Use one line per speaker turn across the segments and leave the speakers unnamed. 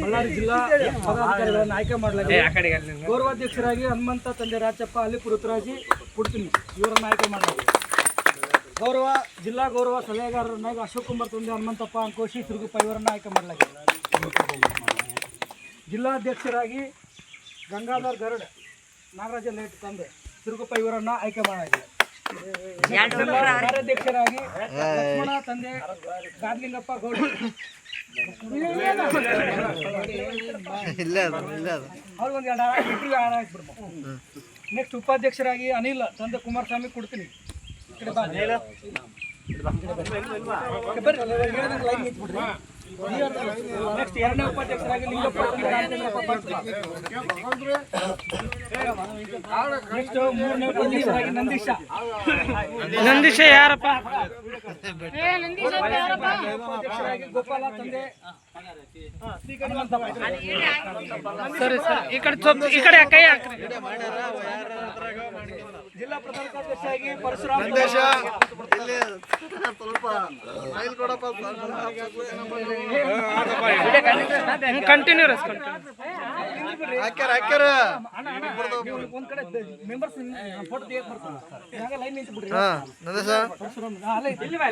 ಬಳ್ಳಾರಿ ಜಿಲ್ಲಾ ಪದಾಧಿಕಾರಿಗಳನ್ನು ಆಯ್ಕೆ ಮಾಡಲಾಗಿದೆ? ಗೌರವಾಧ್ಯಕ್ಷರಾಗಿ ಹನುಮಂತ ತಂದೆ ರಾಜಪ್ಪ ಅಲ್ಲಿ ಪುರುತರಾಜಿ ಕೊಡ್ತೀನಿ. ಇವರನ್ನು ಆಯ್ಕೆ ಮಾಡಲಾಗಿದೆ. ಗೌರವ ಜಿಲ್ಲಾ ಗೌರವ ಸಲಹೆಗಾರರನ್ನಾಗಿ ಅಶೋಕ್ ಕುಮಾರ್ ತಂದೆ ಹನುಮಂತಪ್ಪ ಅಂಕೋಶಿ ತಿರುಗುಪ್ಪ ಇವರನ್ನು ಆಯ್ಕೆ ಮಾಡಲಾಗಿದೆ. ಜಿಲ್ಲಾಧ್ಯಕ್ಷರಾಗಿ ಗಂಗಾಧರ್ ಗರುಡ್ ನಾಗರಾಜ ಲೇಟ್ ತಂದೆ ತಿರುಗುಪ್ಪ ಇವರನ್ನು ಆಯ್ಕೆ ಮಾಡಲಾಗಿದೆ. ಕಾರ್ಯಾಧ್ಯಕ್ಷರಾಗಿ ಲಕ್ಷ್ಮಣ ತಂದೆ ಗಾರ್ಲಿಂಗಪ್ಪ ಗೌಡ ಅವ್ರಿಗೊಂದು ಎರಡು ಹಾಕ್ಬಿಡ್ಬೇಕು ನೆಕ್ಸ್ಟ್ ಉಪಾಧ್ಯಕ್ಷರಾಗಿ ಅನಿಲ್ ತಂದ ಕುಮಾರಸ್ವಾಮಿ ಕೊಡ್ತೀನಿ ಬರ್ರಿ. ನೆಕ್ಸ್ಟ್ ಎರಡನೇ ಉಪಾಧ್ಯಕ್ಷರಾಗಿ ಲಿಂಗಪ್ಪ. ನೆಕ್ಸ್ಟ್ ಮೂರನೇ ಉಪಾಧ್ಯಕ್ಷರಾಗಿ ನಂದೀಶ.
ನಂದೀಶ ಯಾರಪ್ಪ?
ಉಪಾಧ್ಯಕ್ಷರಾಗಿ ಗೋಪಾಲ ತಂದೆ.
ಸರಿ ಸರಿ. ಈ ಕಡೆ ಈ ಕಡೆ ಕೈ ಹಾಕ್ರಿ.
ಜಿಲ್ಲಾ ಪ್ರಧಾನ ಕಾರ್ಯದರ್ಶಿಯಾಗಿ ಪರಶುರಾಮ
ಕಂಟಿನ್ಯೂ ರಸ್ ಕಂಟಿನ್ಯೂ
ಫೋಟೋ ಎಲ್ಲಾರು ಎಲ್ಲಾರು ಹಂಗ ಲೈನ್ ನಿಂತು ಬಿಡ್ರಿ ಪರಶುರಾಮ ಹಾ, ಅಲ್ಲೇ ಐತೆ. ಇಲ್ಲಿ ಬಾ,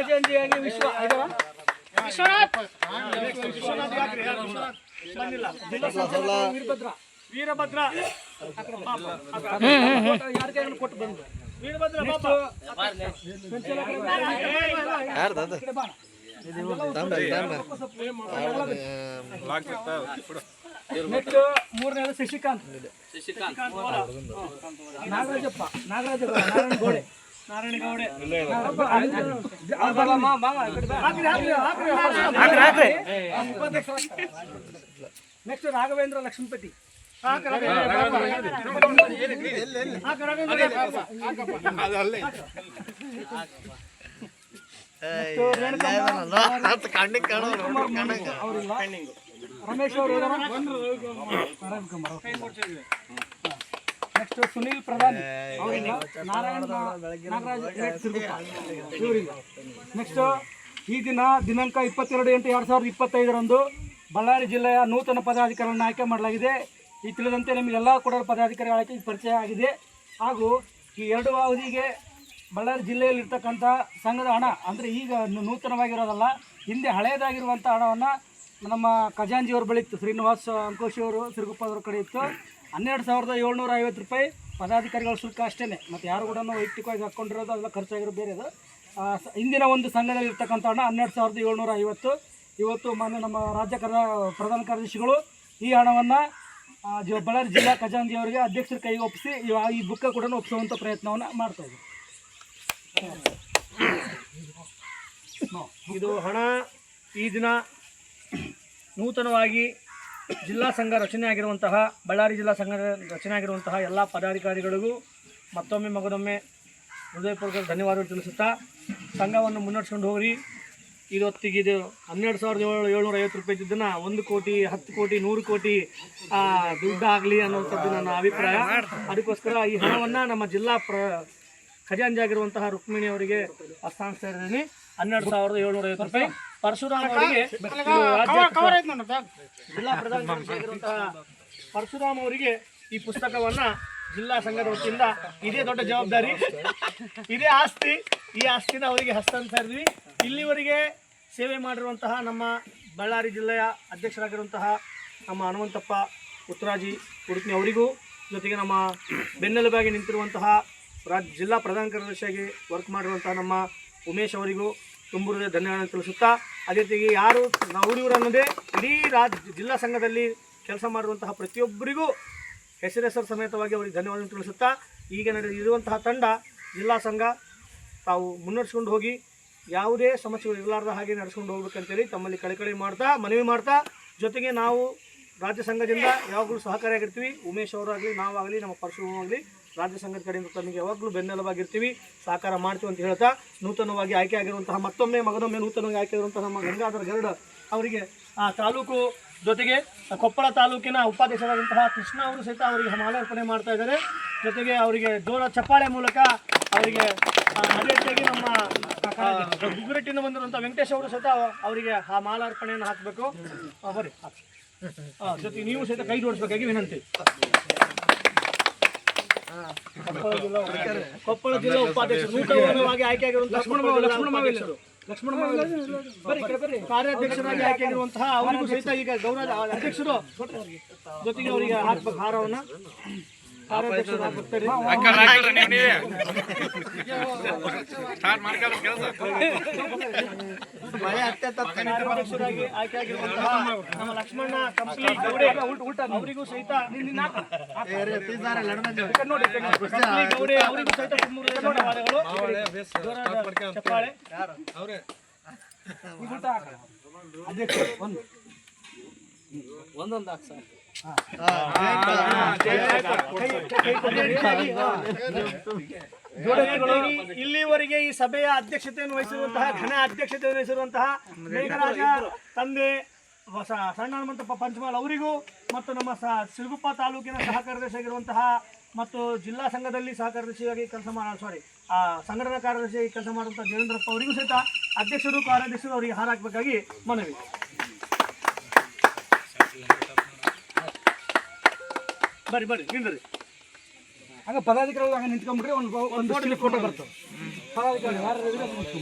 ಜಯಂತಿಯಾಗಿ ವಿಶ್ವ ವೀರಭದ್ರ. ವೀರಭದ್ರ ಯಾರ ಕೊಟ್ಟು ಬಂದ್ರು ವೀರಭದ್ರ
ಯಾರ್ದು
ನೆಕ್ಸ್ಟ್ ಮೂರನೇದು ಶಶಿಕಾಂತ್ ನಾಗರಾಜಪ್ಪ ನಾಗರಾಜ ನಾರಾಯಣ ಗೋಡೆ ನಾರಾಯಣ ಗೌಡೆ ನೆಕ್ಸ್ಟ್ ರಾಘವೇಂದ್ರ ಲಕ್ಷ್ಮೀಪತಿ
ಕಣ್ಣಿಗೆ ಕಾಣೋ
ರಮೇಶ್ ಅವರು ನೆಕ್ಸ್ಟ್ ಸುನೀಲ್ ಪ್ರಧಾನ್. ನಾರಾಯಣ ನಾಗರಾಜ್ ನೆಕ್ಸ್ಟ್ ಈ ದಿನ ದಿನಾಂಕ ಇಪ್ಪತ್ತೆರಡು ಎಂಟು ಎರಡು ಸಾವಿರದ ಇಪ್ಪತ್ತೈದರಂದು ಬಳ್ಳಾರಿ ಜಿಲ್ಲೆಯ ನೂತನ ಪದಾಧಿಕಾರಿಗಳನ್ನು ಆಯ್ಕೆ ಮಾಡಲಾಗಿದೆ. ಈ ತಿಳಿದಂತೆ ನಿಮಗೆಲ್ಲ ಕೂಡ ಪದಾಧಿಕಾರಿಗಳ ಆಯ್ಕೆ ಪರಿಚಯ ಆಗಿದೆ. ಹಾಗೂ ಈ ಎರಡು ಅವಧಿಗೆ ಬಳ್ಳಾರಿ ಜಿಲ್ಲೆಯಲ್ಲಿರ್ತಕ್ಕಂಥ ಸಂಘದ ಹಣ, ಅಂದರೆ ಈಗ ನೂತನವಾಗಿರೋದಲ್ಲ, ಹಿಂದೆ ಹಳೆಯದಾಗಿರುವಂಥ ಹಣವನ್ನು ನಮ್ಮ ಖಜಾಂಜಿಯವ್ರ ಬಳಿ ಇತ್ತು. ಅವರು ಸಿರುಗುಪ್ಪದವ್ರ ಕಡೆ ಇತ್ತು. ಹನ್ನೆರಡು ಸಾವಿರದ ಏಳ್ನೂರ ಐವತ್ತು ರೂಪಾಯಿ ಪದಾಧಿಕಾರಿಗಳ ಶುಲ್ಕ ಅಷ್ಟೇ ಮತ್ತು ಯಾರು ಕೂಡ ವೈಯಕ್ತಿಕವಾಗಿ ಹಾಕ್ಕೊಂಡಿರೋದು ಅದೆಲ್ಲ ಖರ್ಚಾಗಿರೋ ಬೇರೆ ಅದು. ಹಿಂದಿನ ಒಂದು ಸಂಘದಲ್ಲಿ ಇರ್ತಕ್ಕಂಥ ಹಣ ಹನ್ನೆರಡು ಸಾವಿರದ ಏಳ್ನೂರ ಐವತ್ತು. ಇವತ್ತು ಮಾನ್ಯ ನಮ್ಮ ರಾಜ್ಯ ಪ್ರಧಾನ ಕಾರ್ಯದರ್ಶಿಗಳು ಈ ಹಣವನ್ನು ಬಳ್ಳಾರಿ ಜಿಲ್ಲಾ ಖಜಾಂಜಿಯವರಿಗೆ ಅಧ್ಯಕ್ಷರ ಕೈಗೆ ಒಪ್ಪಿಸಿ ಈ ಬುಕ್ಕ ಕೂಡ ಒಪ್ಪಿಸುವಂಥ ಪ್ರಯತ್ನವನ್ನು ಮಾಡ್ತಾ ಇದ್ದೀವಿ
ಇದು ಹಣ, ಈ ದಿನ ನೂತನವಾಗಿ ಜಿಲ್ಲಾ ಸಂಘ ರಚನೆ ಆಗಿರುವಂತಹ ಬಳ್ಳಾರಿ ಜಿಲ್ಲಾ ಸಂಘ ರಚನೆ ಆಗಿರುವಂತಹ ಎಲ್ಲ ಪದಾಧಿಕಾರಿಗಳಿಗೂ ಮತ್ತೊಮ್ಮೆ ಮಗದೊಮ್ಮೆ ಹೃದಯಪೂರ್ವಕ ಧನ್ಯವಾದಗಳು ತಿಳಿಸುತ್ತಾ, ಸಂಘವನ್ನು ಮುನ್ನಡೆಸ್ಕೊಂಡು ಹೋಗ್ರಿ. ಇದೊತ್ತಿಗೆ ಇದು ಹನ್ನೆರಡು ಸಾವಿರದ ಏಳು ಏಳ್ನೂರ ಐವತ್ತು ರೂಪಾಯಿ ಇದ್ದನ್ನು ಒಂದು ಕೋಟಿ, ಹತ್ತು ಕೋಟಿ, ನೂರು ಕೋಟಿ ದುಡ್ಡು ದುಡ್ಡಾಗಲಿ ಅನ್ನುವಂಥದ್ದು ನನ್ನ ಅಭಿಪ್ರಾಯ. ಅದಕ್ಕೋಸ್ಕರ ಈ ಹಣವನ್ನು ನಮ್ಮ ಜಿಲ್ಲಾ ಪ್ರ ಖಜಾಂಜಾಗಿರುವಂತಹ ರುಕ್ಮಿಣಿ ಅವರಿಗೆ ಹಸ್ತಾಂತರ ಇದ್ದೀನಿ. ಹನ್ನೆರಡು ಸಾವಿರದ ಏಳ್ನೂರ ಐವತ್ತು ರೂಪಾಯಿ. ಪರಶುರಾಮ್ ಅವರಿಗೆ ರಾಜ್ಯ ಜಿಲ್ಲಾ ಪ್ರಧಾನ ಪರಶುರಾಮ್ ಅವರಿಗೆ ಈ ಪುಸ್ತಕವನ್ನ ಜಿಲ್ಲಾ ಸಂಘದ ವತಿಯಿಂದ ಇದೇ ದೊಡ್ಡ ಜವಾಬ್ದಾರಿ ಇದೇ ಆಸ್ತಿ ಈ ಆಸ್ತಿನ ಅವರಿಗೆ ಹಸ್ತಾಂತರಿದ್ವಿ. ಇಲ್ಲಿವರೆಗೆ ಸೇವೆ ಮಾಡಿರುವಂತಹ ನಮ್ಮ ಬಳ್ಳಾರಿ ಜಿಲ್ಲೆಯ ಅಧ್ಯಕ್ಷರಾಗಿರುವಂತಹ ನಮ್ಮ ಹನುಮಂತಪ್ಪ ಉತ್ತರಾಜಿ ಉಡುಪಿ ಅವರಿಗೂ ಜೊತೆಗೆ ನಮ್ಮ ಬೆನ್ನೆಲುಬಾಗಿ ನಿಂತಿರುವಂತಹ ರಾಜ್ ಜಿಲ್ಲಾ ಪ್ರಧಾನ ಕಾರ್ಯದರ್ಶಿಯಾಗಿ ವರ್ಕ್ ಮಾಡಿರುವಂತಹ ನಮ್ಮ ಉಮೇಶ್ ಅವರಿಗೂ ತುಂಬ ಧನ್ಯವಾದಗಳನ್ನು ಧನ್ಯವಾದ ತಿಳಿಸುತ್ತಾ, ಅದೇ ರೀತಿಯಾಗಿ ಯಾರು ನಾವು ಅನ್ನೋದೇ ಇಡೀ ರಾಜ್ಯ ಜಿಲ್ಲಾ ಸಂಘದಲ್ಲಿ ಕೆಲಸ ಮಾಡಿರುವಂತಹ ಪ್ರತಿಯೊಬ್ಬರಿಗೂ ಹೆಸರೆಸರು ಸಮೇತವಾಗಿ ಅವರಿಗೆ ಧನ್ಯವಾದ ತಿಳಿಸುತ್ತಾ, ಈಗ ನಡೆದಿರುವಂತಹ ತಂಡ ಜಿಲ್ಲಾ ಸಂಘ, ತಾವು ಮುನ್ನಡೆಸ್ಕೊಂಡು ಹೋಗಿ ಯಾವುದೇ ಸಮಸ್ಯೆಗಳು ಇರಲಾರ್ದ ಹಾಗೆ ನಡೆಸ್ಕೊಂಡು ಹೋಗ್ಬೇಕಂತೇಳಿ ತಮ್ಮಲ್ಲಿ ಕಳಕಳಿ ಮಾಡ್ತಾ, ಮನವಿ ಮಾಡ್ತಾ, ಜೊತೆಗೆ ನಾವು ರಾಜ್ಯ ಸಂಘದಿಂದ ಯಾವಾಗಲೂ ಸಹಕಾರಿಯಾಗಿರ್ತೀವಿ. ಉಮೇಶ್ ಅವರಾಗಲಿ, ನಾವಾಗಲಿ, ನಮ್ಮ ಪರಶುರಾಮ್ ರಾಜ್ಯ ಸಂಘದ ಕಡೆಯಿಂದ ತಮಗೆ ಯಾವಾಗಲೂ ಬೆನ್ನೆಲುಬಾಗಿರ್ತೀವಿ ಸಹಕಾರ ಮಾಡ್ತೀವಿ ಅಂತ ಹೇಳ್ತಾ ನೂತನವಾಗಿ ಆಯ್ಕೆ ಆಗಿರುವಂತಹ ಮತ್ತೊಮ್ಮೆ ಮಗನೊಮ್ಮೆ ನೂತನವಾಗಿ ಆಯ್ಕೆ ಆಗಿರುವಂತಹ ನಮ್ಮ ಗಂಗಾಧರ ಗರುಡ ಅವರಿಗೆ ಆ ತಾಲೂಕು ಜೊತೆಗೆ ಕೊಪ್ಪಳ ತಾಲೂಕಿನ ಉಪಾಧ್ಯಕ್ಷರಾದಂತಹ ಕೃಷ್ಣ ಅವರು ಸಹಿತ ಅವರಿಗೆ ಮಾಲಾರ್ಪಣೆ ಮಾಡ್ತಾ ಇದ್ದಾರೆ. ಜೊತೆಗೆ ಅವರಿಗೆ ಜೋರ ಚಪ್ಪಾಳೆ ಮೂಲಕ ಅವರಿಗೆ ಅದೇ ರೀತಿಯಾಗಿ ನಮ್ಮ ಗುಗ್ಗುರಟ್ಟಿನ ಬಂದಿರುವಂಥ ವೆಂಕಟೇಶ್ ಅವರು ಸಹಿತ ಅವರಿಗೆ ಆ ಮಾಲಾರ್ಪಣೆಯನ್ನು ಹಾಕಬೇಕು. ಬರೀ. ಜೊತೆಗೆ ನೀವು ಸಹಿತ ಕೈ ಜೋಡಿಸ್ಬೇಕಾಗಿ ವಿನಂತಿ. ಕೊಪ್ಪಳ ಜಿಲ್ಲಾ ಕೊಪ್ಪಳ ಜಿಲ್ಲಾ ಉಪಾಧ್ಯಕ್ಷರು. ನೂತನವಾಗಿ ಆಯ್ಕೆಯಾಗಿರುವಂತಹ.
ಲಕ್ಷ್ಮಣ ಬರ್ರಿ
ಕಾರ್ಯಾಧ್ಯಕ್ಷರಾಗಿ ಆಯ್ಕೆಯಾಗಿರುವಂತಹ ಅವರಿಗೂ ಸಹಿತ ಈಗ ಗೌರವ ಅಧ್ಯಕ್ಷರು ಜೊತೆಗೆ ಅವರಿಗೆ ಹಾಕ್ಬೇಕು ಹಾರವನ್ನ ಕಾರ್ಯಾಧ್ಯಕ್ಷರು ಹಾಕ್ತಾರೆ ಕಾರ್ಯಾಧ್ಯಕ್ಷರಾಗಿ ಆಯ್ಕೆಯಾಗಿರುವಂತಹ ನಮ್ಮ ಲಕ್ಷ್ಮಣ ಕಂಪ್ಲಿ ಗೌಡೆ ಅವರಿಗೂ ಸಹಿತ ಗೌಡೆ ಅವರಿಗೂ ಧನ್ಯವಾದಗಳು ಚಪ್ಪಾಳೆ.
ಒಂದೊಂದು ಹಾಕ್ ಸರ್.
ಜೋಡಣೆಗಳಾಗಿ ಇಲ್ಲಿವರೆಗೆ ಈ ಸಭೆಯ ಅಧ್ಯಕ್ಷತೆಯನ್ನು ವಹಿಸಿರುವಂತಹ, ಘನ ಅಧ್ಯಕ್ಷತೆಯನ್ನು ವಹಿಸಿರುವಂತಹ ಮೇಘರಾಜ, ತಂದೆ ಸಣ್ಣ ಹನುಮಂತಪ್ಪ ಪಂಚಮಾಲ್ ಅವರಿಗೂ ಮತ್ತು ನಮ್ಮ ಸಿರುಗುಪ್ಪ ತಾಲೂಕಿನ ಸಹಕಾರದರ್ಶಿ ಕಾರ್ಯದರ್ಶಿಯಾಗಿರುವಂತಹ ಮತ್ತು ಜಿಲ್ಲಾ ಸಂಘದಲ್ಲಿ ಸಹಕಾರದರ್ಶಿಯಾಗಿ ಕೆಲಸ ಮಾಡ ಸಾರಿ ಆ ಸಂಘಟನಾ ಕಾರ್ಯದರ್ಶಿಯಾಗಿ ಕೆಲಸ ಮಾಡುವಂತಹ ದೇವೇಂದ್ರಪ್ಪ ಅವರಿಗೂ ಸಹಿತ ಅಧ್ಯಕ್ಷರು ಕಾರ್ಯಾಧ್ಯಕ್ಷರು ಅವರಿಗೆ ಹಾರಾಕಬೇಕಾಗಿ ಮನವಿ. ಬರ್ರಿ ಬರ್ರಿ ನಿಂದ್ರಿ
ಹಂಗ ಪದಾಧಿಕಾರಿಗಳು ಹಂಗ ನಿಂತ್ಕೊಂಡ್ಬಿಟ್ರೆ ಒಂದು ಒಂದು ಫೋಟೋ ಬರ್ತವೆ ಪದಾಧಿಕಾರಿ ಯಾರು.